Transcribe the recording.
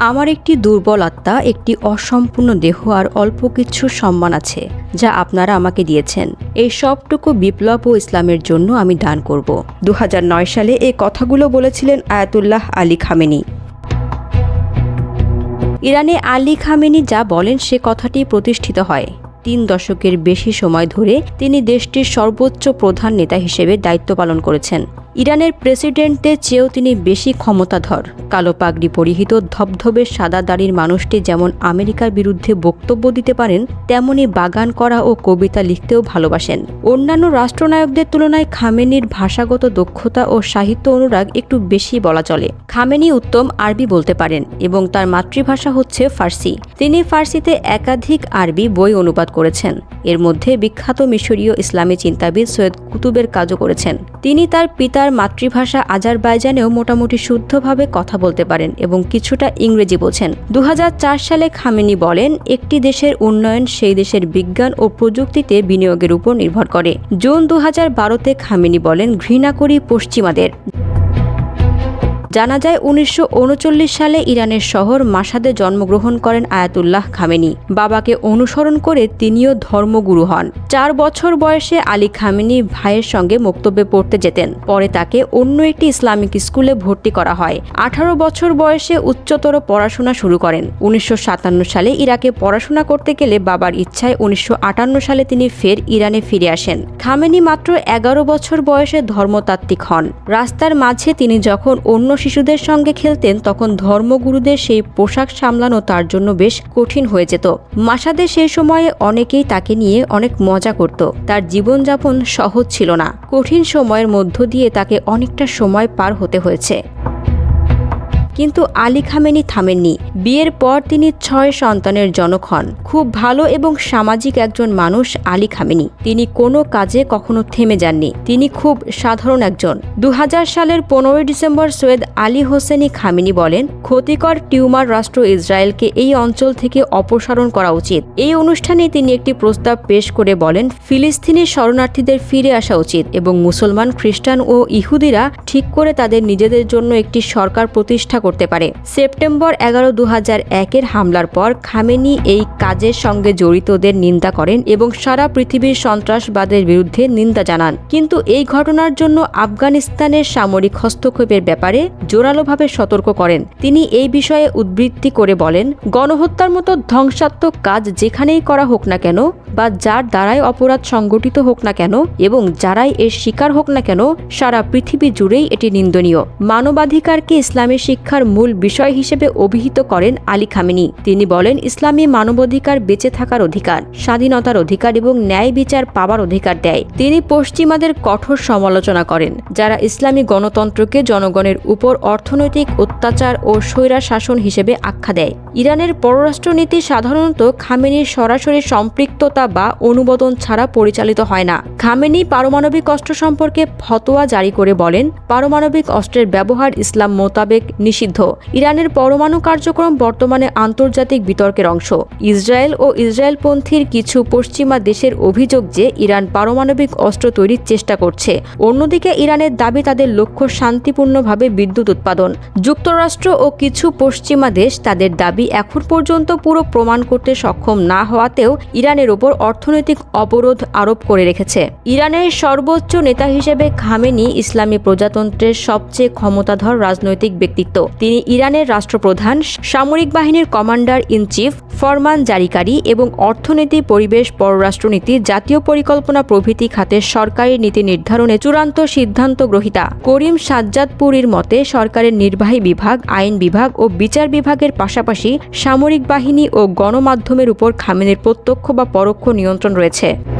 আমার একটি দুর্বল আত্মা, একটি অসম্পূর্ণ দেহ আর অল্প কিছু সম্মান আছে, যা আপনারা আমাকে দিয়েছেন। এই সবটুকু বিপ্লব ও ইসলামের জন্য আমি দান করব। দু হাজার নয় সালে এই কথাগুলো বলেছিলেন আয়াতুল্লাহ আলী খামেনি। ইরানে আলী খামেনি যা বলেন সে কথাটি প্রতিষ্ঠিত হয়। তিন দশকের বেশি সময় ধরে তিনি দেশটির সর্বোচ্চ প্রধান নেতা হিসেবে দায়িত্ব পালন করেছেন। ইরানের প্রেসিডেন্টদের চেয়েও তিনি বেশি ক্ষমতাধর। কালো পাগড়ি পরিহিত ধবধবে সাদা দাড়ির মানুষটি যেমন আমেরিকার বিরুদ্ধে বক্তব্য দিতে পারেন, তেমনি বাগান করা ও কবিতা লিখতেও ভালোবাসেন। অন্যান্য রাষ্ট্রনায়কদের তুলনায় খামেনির ভাষাগত দক্ষতা ও সাহিত্য অনুরাগ একটু বেশি বলা চলে। খামেনি উত্তম আরবি বলতে পারেন এবং তার মাতৃভাষা হচ্ছে ফার্সি। তিনি ফার্সিতে একাধিক আরবি বই অনুবাদ করেছেন। এর মধ্যে বিখ্যাত মিশরীয় ইসলামী চিন্তাবিদ সৈয়দ কুতুবের কাজও করেছেন। তিনি তার পিতার মাতৃভাষা আজারবাইজানেও মোটামুটি শুদ্ধভাবে কথা বলতে পারেন এবং কিছুটা ইংরেজি বোঝেন। দু সালে খামেনি বলেন, একটি দেশের উন্নয়ন সেই দেশের বিজ্ঞান ও প্রযুক্তিতে বিনিয়োগের উপর নির্ভর করে। জুন দু হাজার বারোতে খামেনি বলেন, ঘৃণা করি পশ্চিমাদের। জানা যায়, উনিশশো উনচল্লিশ সালে ইরানের শহর মাসাদে জন্মগ্রহণ করেন আয়াতুল্লাহ খামেনি। বাবাকে অনুসরণ করে তিনিও ধর্মগুরু হন। চার বছর বয়সে আলী খামেনি ভাইয়ের সঙ্গে মক্তব্যে পড়তে যেতেন। পরে তাকে অন্য একটি ইসলামিক স্কুলে ভর্তি করা হয়। আঠারো বছর বয়সে উচ্চতর পড়াশোনা শুরু করেন। উনিশশো সাতান্ন সালে ইরাকে পড়াশোনা করতে গেলে বাবার ইচ্ছায় উনিশশো আটান্ন সালে তিনি ফের ইরানে ফিরে আসেন। খামেনি মাত্র এগারো বছর বয়সে ধর্মতাত্ত্বিক হন। রাস্তার মাঝে তিনি যখন অন্য শিশুদের সঙ্গে খেলতেন, তখন ধর্মগুরুদের সেই পোশাক সামলানো তার জন্য বেশ কঠিন হয়ে যেত। মাসাদে সেই সময়ে অনেকেই তাকে নিয়ে অনেক মজা করত। তার জীবনযাপন সহজ ছিল না। কঠিন সময়ের মধ্য দিয়ে তাকে অনেকটা সময় পার হতে হয়েছে। কিন্তু আলী খামেনি থামেননি। বিয়ের পর তিনি ছয় সন্তানের জনক হন। খুব ভালো এবং সামাজিক একজন মানুষ আলী খামেনি। তিনি কোনো কাজে কখনো থেমে যাননি। তিনি খুব সাধারণ একজন। দু হাজার সালের পনেরোই December Syed Ali Hosseini Khamenei বলেন, ক্ষতিকর টিউমার রাষ্ট্র ইসরায়েলকে এই অঞ্চল থেকে অপসারণ করা উচিত। এই অনুষ্ঠানে তিনি একটি প্রস্তাব পেশ করে বলেন, ফিলিস্তিনি শরণার্থীদের ফিরে আসা উচিত এবং মুসলমান, খ্রিস্টান ও ইহুদিরা ঠিক করে তাদের নিজেদের জন্য একটি সরকার প্রতিষ্ঠা করতে পারে। সেপ্টেম্বর এগারো দু একের হামলার পর খামেনি এই কাজের সঙ্গে জড়িতদের নিন্দা করেন এবং সারা পৃথিবীর সন্ত্রাসবাদের বিরুদ্ধে নিন্দা জানান। কিন্তু এই ঘটনার জন্য আফগানিস্তানের সামরিক হস্তক্ষেপের ব্যাপারে জোরালোভাবে সতর্ক করেন। তিনি এই বিষয়ে উদ্বৃত্তি করে বলেন, গণহত্যার মতো ধ্বংসাত্মক কাজ যেখানেই করা হোক না কেন বা যার দ্বারাই অপরাধ সংগঠিত হোক না কেন এবং যারাই এর শিকার হোক না কেন, সারা পৃথিবী জুড়েই এটি নিন্দনীয়। মানবাধিকারকে ইসলামী ইসলামের শিক্ষার মূল বিষয় হিসেবে অভিহিত করেন আলী খামেনি। তিনি বলেন, ইসলামী মানবাধিকার বেঁচে থাকার অধিকার, স্বাধীনতার অধিকার এবং ন্যায় বিচার পাওয়ার অধিকার দেয়। তিনি পশ্চিমাদের কঠোর সমালোচনা করেন, যারা ইসলামী গণতন্ত্রকে জনগণের উপর অর্থনৈতিক অত্যাচার ও স্বৈরা শাসন হিসেবে আখ্যা দেয়। ইরানের পররাষ্ট্রনীতি সাধারণত খামেনির সরাসরি সম্পৃক্ততা বা অনুমোদন ছাড়া পরিচালিত হয় না। খামেনি পারমাণবিক অস্ত্র সম্পর্কে ফতোয়া জারি করে বলেন, পারমাণবিক অস্ত্রের ব্যবহার ইসলাম মোতাবেক নিষিদ্ধ। ইরানের পরমাণু কার্যক্রম বর্তমানে আন্তর্জাতিক বিতর্কের অংশ। ইসরায়েল ও ইসরায়েলপন্থীর কিছু পশ্চিমা দেশের অভিযোগ যে ইরান পারমাণবিক অস্ত্র তৈরির চেষ্টা করছে। অন্যদিকে ইরানের দাবি তাদের লক্ষ্য শান্তিপূর্ণভাবে বিদ্যুৎ উৎপাদন। যুক্তরাষ্ট্র ও কিছু পশ্চিমা দেশ তাদের দাবি এখন পর্যন্ত পুরো প্রমাণ করতে সক্ষম না হওয়াতেও ইরানের ওপর অর্থনৈতিক অবরোধ আরোপ করে রেখেছে। ইরানের সর্বোচ্চ নেতা হিসেবে খামেনি ইসলামী প্রজাতন্ত্রের সবচেয়ে ক্ষমতাধর রাজনৈতিক ব্যক্তিত্ব। তিনি ইরানের রাষ্ট্রপ্রধান, সামরিক বাহিনীর কমান্ডার ইন চিফ, ফরমান জারিকারী এবং অর্থনীতি, পরিবেশ, পররাষ্ট্রনীতি, জাতীয় পরিকল্পনা প্রভৃতি খাতে সরকারি নীতি নির্ধারণে চূড়ান্ত সিদ্ধান্ত গ্রহিতা। করিম সাজ্জাদপুরীর মতে, সরকারের নির্বাহী বিভাগ, আইন বিভাগ ও বিচার বিভাগের পাশাপাশি সামরিক বাহিনী ও গণমাধ্যমের উপর খামেনের প্রত্যক্ষ বা পরোক্ষ নিয়ন্ত্রণ রয়েছে।